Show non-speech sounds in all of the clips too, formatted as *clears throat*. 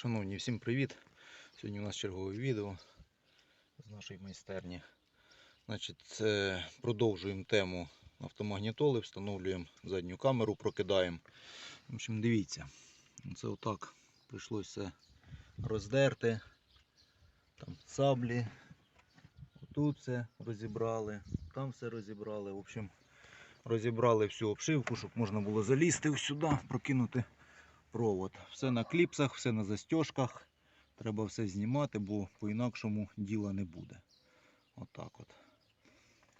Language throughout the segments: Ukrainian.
Шановні, всім привіт! Сьогодні у нас чергове відео з нашої майстерні. Значить, продовжуємо тему автомагнітоли, встановлюємо задню камеру, прокидаємо. В общем, дивіться, це отак прийшлося роздерти. Там саблі, тут все розібрали, там все розібрали. В общем, розібрали всю обшивку, щоб можна було залізти сюди, прокинути провод. Все на кліпсах, все на застежках. Треба все знімати, бо по-інакшому діла не буде. Отак от.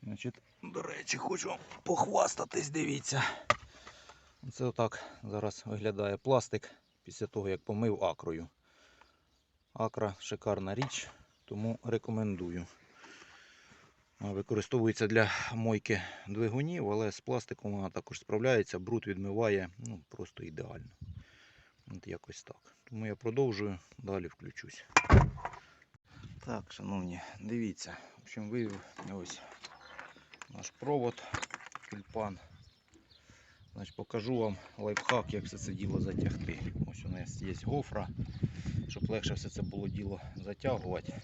Значить, до речі, хочу похвастатись, дивіться. Це отак зараз виглядає пластик після того, як помив акрою. Акра шикарна річ, тому рекомендую. Використовується для мойки двигунів, але з пластиком вона також справляється, бруд відмиває ну, просто ідеально. От якось так. Тому я продовжую, далі включусь. Так, шановні, дивіться. В общем, вивів ось наш провод, тюльпан. Значить, покажу вам лайфхак, як все це діло затягти. Ось у нас є гофра, щоб легше все це було діло затягувати.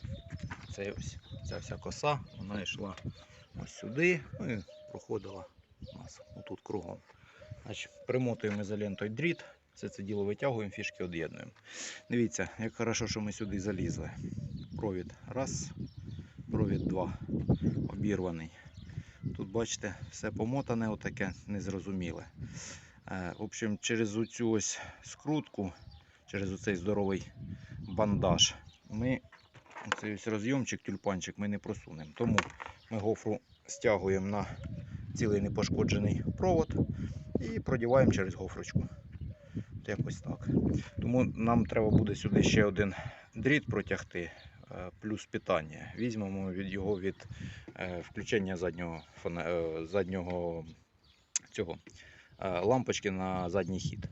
Це ось ця вся коса, вона йшла ось сюди ну і проходила у нас отут кругом. Значить, примотуємо ізолентою дріт, все це діло витягуємо, фішки від'єднуємо. Дивіться, як хорошо, що ми сюди залізли. Провід раз, провід два, обірваний. Тут, бачите, все помотане, отаке незрозуміле. Е, В общем, через оцю ось скрутку, через оцей здоровий бандаж, ми цей ось розйомчик, тюльпанчик ми не просунемо. Тому ми гофру стягуємо на цілий непошкоджений провод і продіваємо через гофрочку. Якось так. Тому нам треба буде сюди ще один дріт протягти, е, плюс питання. Візьмемо від його від е, включення заднього, е, заднього цього, лампочки на задній хід.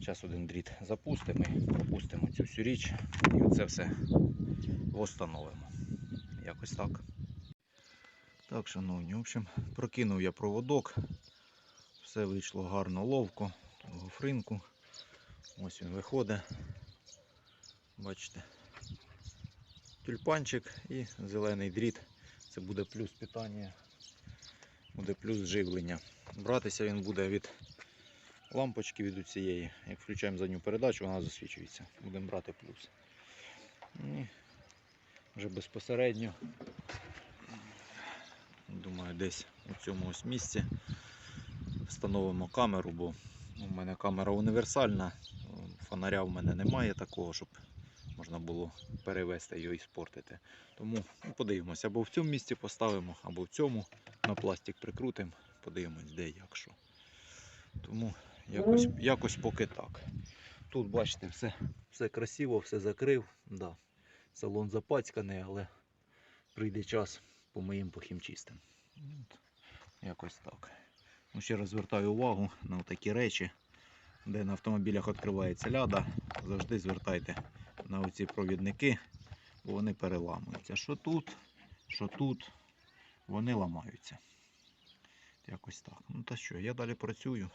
Зараз один дріт запустимо, пропустимо цю всю річ і оце все встановимо. Якось так. Так, шановні, в общем, прокинув я проводок. Все вийшло гарно ловко. Гофринку. Ось він виходить. Бачите. Тюльпанчик і зелений дріт. Це буде плюс питання, буде плюс живлення. Братися він буде від лампочки від цієї. Як включаємо задню передачу, вона засвічується. Будемо брати плюс. І вже безпосередньо. Думаю, десь у цьому ось місці встановимо камеру, бо у мене камера універсальна. Фонаря в мене немає такого, щоб можна було перевести його і спортити. Тому ну, подивимося, або в цьому місці поставимо, або в цьому на пластик прикрутимо, подивимось, де як що. Тому якось, якось поки так. Тут, бачите, все, все красиво, все закрив. Да. Салон запацьканий, але прийде час помиємо похімчистим. От, Якось так. Ще раз звертаю увагу на такі речі, де на автомобілях відкривається ляда. Завжди звертайте на оці провідники, бо вони переламуються. Що тут, що тут, вони ламаються. Якось так. Ну та що, я далі працюю.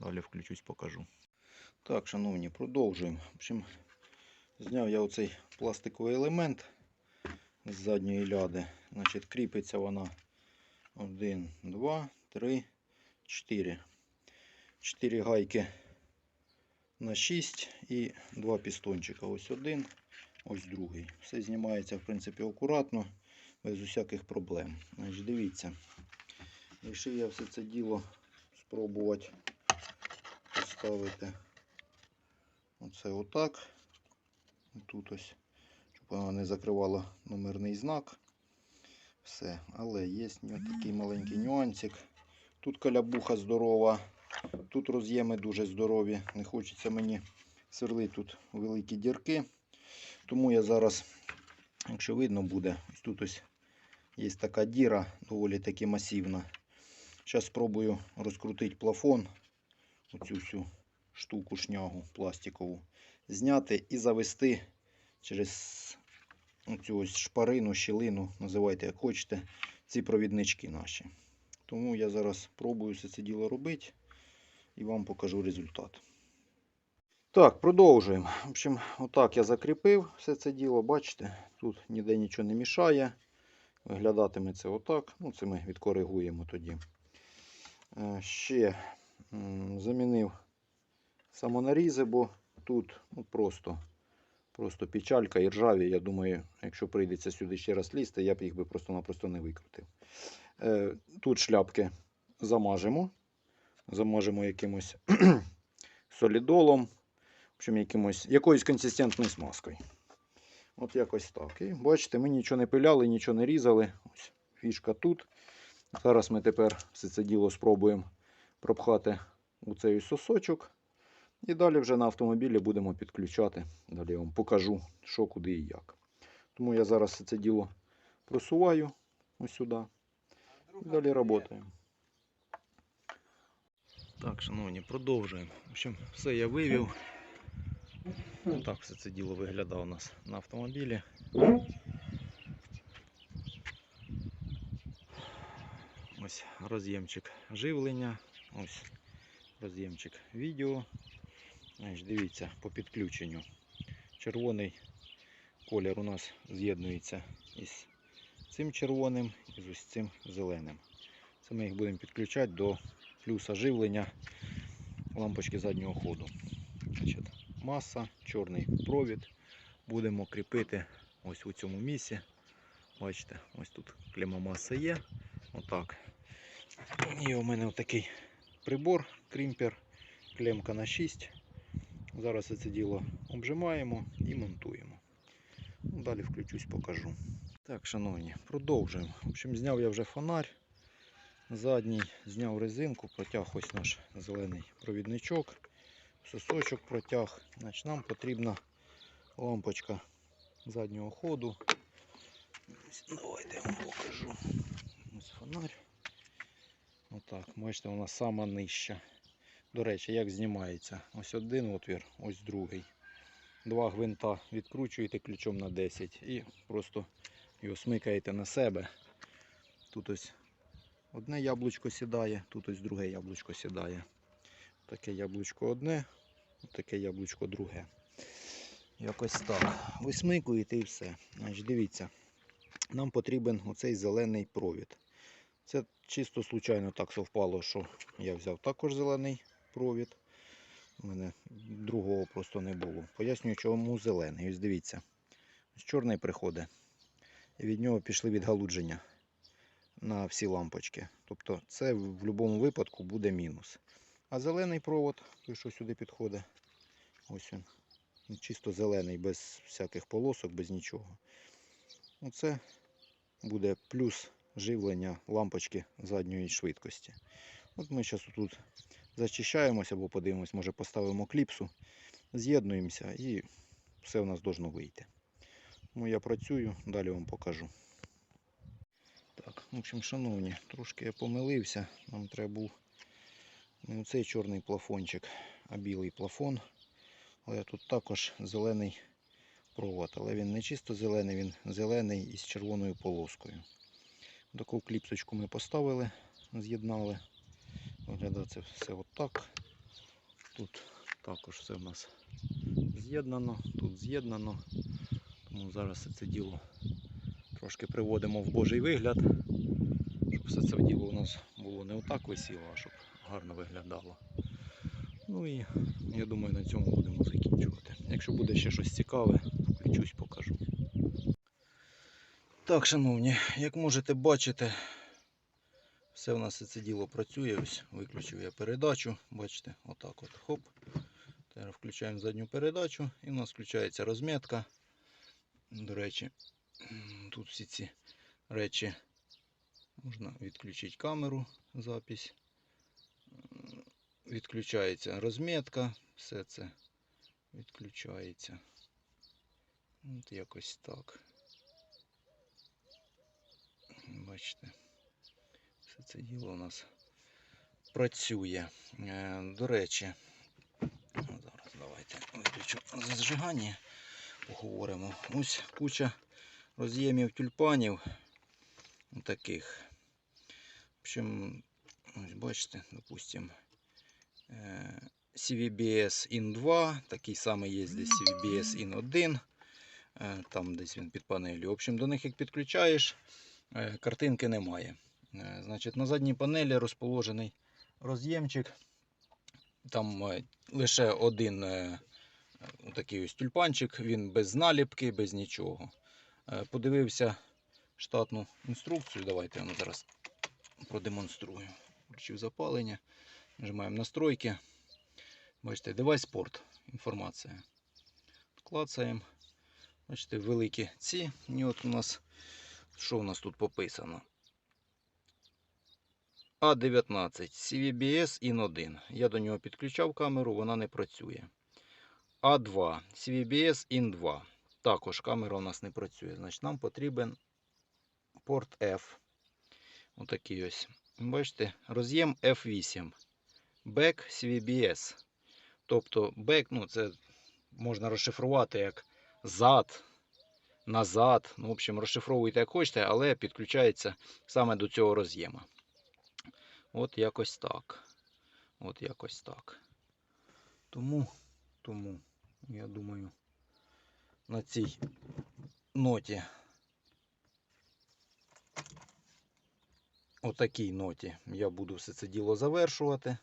Далі включусь, покажу. Так, шановні, продовжуємо. В общем, зняв я оцей пластиковий елемент з задньої ляди. Значить, кріпиться вона 1, 2, 3, 4. 4 гайки на 6 і 2 пістончика. Ось один, ось другий. Все знімається, в принципі, акуратно, без усяких проблем. Значить, дивіться. Рішив я все це діло спробувати поставити оце отак. Тут ось, щоб вона не закривала номерний знак. Все. Але є такий маленький нюансик. Тут калябуха здорова, тут роз'єми дуже здорові. Не хочеться мені сверлити тут великі дірки. Тому я зараз, якщо видно буде, ось тут ось є така діра, доволі таки масивна. Зараз спробую розкрутити плафон, оцю всю штуку шнягу пластикову, зняти і завести через цю ось шпарину, щілину, називайте як хочете, ці провіднички наші. Тому я зараз спробую все це діло робити і вам покажу результат. Так, продовжуємо. В общем, отак я закріпив все це діло. Бачите, тут ніде нічого не мішає. Виглядатиме це отак. Ну, це ми відкоригуємо тоді. Е, Ще замінив самонарізи, бо тут ну, просто, просто печалька і ржаві. Я думаю, якщо прийдеться сюди ще раз лізти, я б їх би просто-напросто не викрутив. Е, Тут шляпки замажемо. Замажемо якимось *clears throat* солідолом. В общем, якимось, якоюсь консистентною смазкою. От якось так. І бачите, ми нічого не пиляли, нічого не різали. Ось фішка тут. Зараз ми тепер все це діло спробуємо пропхати у цей сосочок. І далі вже на автомобілі будемо підключати. Далі я вам покажу, що, куди і як. Тому я зараз все це діло просуваю ось сюди. Далі працюємо. Так, шановні, продовжуємо. В общем, все я вивів. Ну, так все це діло виглядає у нас на автомобілі. Ось роз'ємчик живлення, ось роз'ємчик відео. Значить, дивіться по підключенню. Червоний колір у нас з'єднується із цим червоним і з ось цим зеленим. Це ми їх будемо підключати до плюса живлення лампочки заднього ходу. Маса, чорний провід. Будемо кріпити ось у цьому місці. Бачите, ось тут клема маси є. Отак. І у мене отакий прибор, крімпер, клемка на 6. Зараз це діло обжимаємо і монтуємо. Далі включусь, покажу. Так, шановні, продовжуємо. В общем, зняв я вже фонарь. Задній зняв резинку, протяг ось наш зелений провідничок, сосочок протяг. Значить, нам потрібна лампочка заднього ходу. Давайте я вам покажу. Ось фонарь. Отак, бачите, вона сама нижча. До речі, як знімається? Ось один отвір, ось другий. Два гвинта відкручуєте ключом на 10 і просто його смикаєте на себе. Тут ось одне яблучко сідає, тут ось друге яблучко сідає. Таке яблучко одне, таке яблучко друге. Якось так. Висмикуєте і все. Значить, дивіться, нам потрібен оцей зелений провід. Це чисто случайно так совпало, що я взяв також зелений провід. У мене другого просто не було. Пояснюю, чому зелений. Ось дивіться. Ось чорний приходить. І від нього пішли відгалудження на всі лампочки. Тобто це в будь-якому випадку буде мінус. А зелений провод, той, що сюди підходить, ось він. Він Чисто зелений, без всяких полосок, без нічого. Оце буде плюс живлення лампочки задньої швидкості. От ми зараз тут зачищаємося або подивимось, може поставимо кліпсу, з'єднуємося і все у нас должно вийти. Ну, я працюю, далі вам покажу. Так, в общем, шановні, трошки я помилився. Нам треба був не оцей чорний плафончик, а білий плафон. Але тут також зелений провод. Але він не чисто зелений, він зелений із червоною полоскою. Таку кліпсочку ми поставили, з'єднали. Виглядає це все отак. Тут також все в нас з'єднано, тут з'єднано. Тому зараз це діло трошки приводимо в божий вигляд, щоб все це діло у нас було не отак висіло, а щоб гарно виглядало. Ну і я думаю, на цьому будемо закінчувати. Якщо буде ще щось цікаве, включусь, покажу. Так, шановні, як можете бачити, все у нас це діло працює. Ось виключив я передачу. Бачите, отак от хоп. Тепер включаємо задню передачу і у нас включається розмітка. До речі, тут всі ці речі можна відключити камеру, запись. Відключається розмітка, все це відключається. От якось так. Бачите, все це діло у нас працює. Е, До речі, зараз давайте виключу зажигання, поговоримо. Ось куча роз'ємів тюльпанів таких. В общем, ось бачите, допустимо, CVBS IN 2, такий самий є десь CVBS IN 1. Е, Там десь він під панелью. В общем, до них як підключаєш, е, картинки немає. Е, Значить, на задній панелі розположений роз'ємчик. Там е, лише один е, е, такий ось тюльпанчик, він без наліпки, без нічого. Е, Подивився штатну інструкцію. Давайте я вам зараз продемонструю. Включив запалення. Нажимаємо настройки. Бачите, девайс порт. Інформація. Клацаємо. Бачите, великі ці. І от у нас, що у нас тут пописано? А19 CVBS IN 1. Я до нього підключав камеру, вона не працює. А2 CVBS IN 2. Також камера у нас не працює. Значить, нам потрібен порт F. Отакий ось. Бачите, роз'єм F8. Back CVBS. Тобто back, ну це можна розшифрувати як зад, назад. Ну, в общем, розшифровуйте як хочете, але підключається саме до цього роз'єма. От якось так. От якось так. Тому, тому, я думаю, на цій ноті. Отакій ноті я буду все це діло завершувати.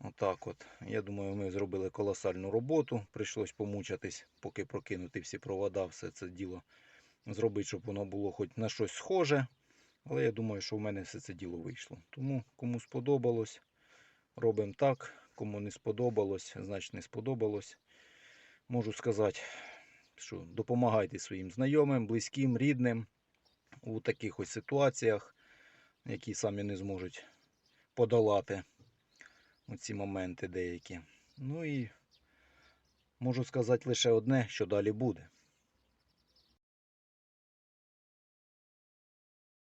Отак от. Я думаю, ми зробили колосальну роботу. Прийшлось помучатись, поки прокинути всі провода, все це діло зробити, щоб воно було хоч на щось схоже. Але я думаю, що в мене все це діло вийшло. Тому кому сподобалось, робимо так. Кому не сподобалось, значить не сподобалось. Можу сказати, що допомагайте своїм знайомим, близьким, рідним у таких ось ситуаціях, які самі не зможуть подолати ці моменти деякі. Ну і можу сказати лише одне, що далі буде.